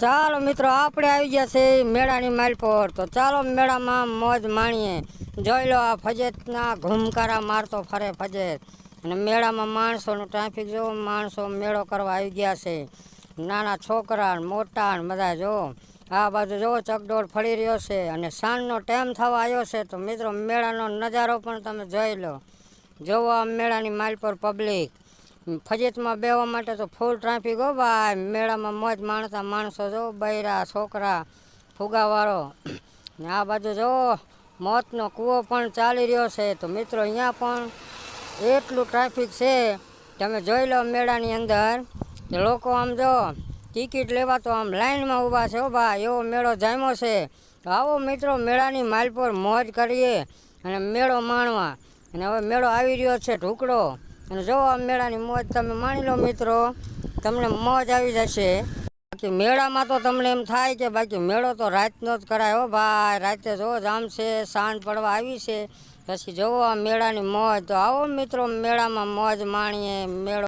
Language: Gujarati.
ચાલો મિત્રો, આપણે આવી ગયા છે મેળાની માલ પર. તો ચાલો મેળામાં મોજ માણીએ. જોઈ લો આ ફજેતના ઘૂમકારા મારતો ફરે ફજેત. અને મેળામાં માણસોનું ટ્રાફિક જો, માણસો મેળો કરવા આવી ગયા છે. નાના છોકરા, મોટા બધા જો. આ બાજુ જો ચકડોળ ફળી રહ્યો છે અને સાંજનો ટાઈમ થવા આવ્યો છે, તો મિત્રો, મેળાનો નજારો પણ તમે જોઈ લો. જોવો આ મેળાની માલ પર પબ્લિક. ફજેતમાં બેવા માટે તો ફૂલ ટ્રાફિક હો ભાઈ. મેળામાં મોજ માણતા માણસો જો, બૈરા, છોકરા, ફુગાવાળો. ને આ બાજુ જો, મોતનો કૂવો પણ ચાલી રહ્યો છે. તો મિત્રો અહીંયા પણ એટલું ટ્રાફિક છે. તમે જોઈ લો મેળાની અંદર. લોકો આમ જો ટિકિટ લેવા તો આમ લાઈનમાં ઊભા છે હો ભાઈ. એવો મેળો જામ્યો છે. તો આવો મિત્રો મેળાની માલ પર મોજ કરીએ અને મેળો માણવા. અને હવે મેળો આવી રહ્યો છે ઢુકડો અને જો આ મેળાની મોજ, તમે માણી લો મિત્રો, તમને મોજ આવી જશે. બાકી મેળામાં તો તમને એમ થાય કે બાકી મેળો તો રાતનો જ કરાય હો ભાઈ, રાતે જો જામશે, સાંજ પડવા આવી છે. પછી જોવો આ મેળાની મોજ. તો આવો મિત્રો, મેળામાં મોજ માણીએ, મેળો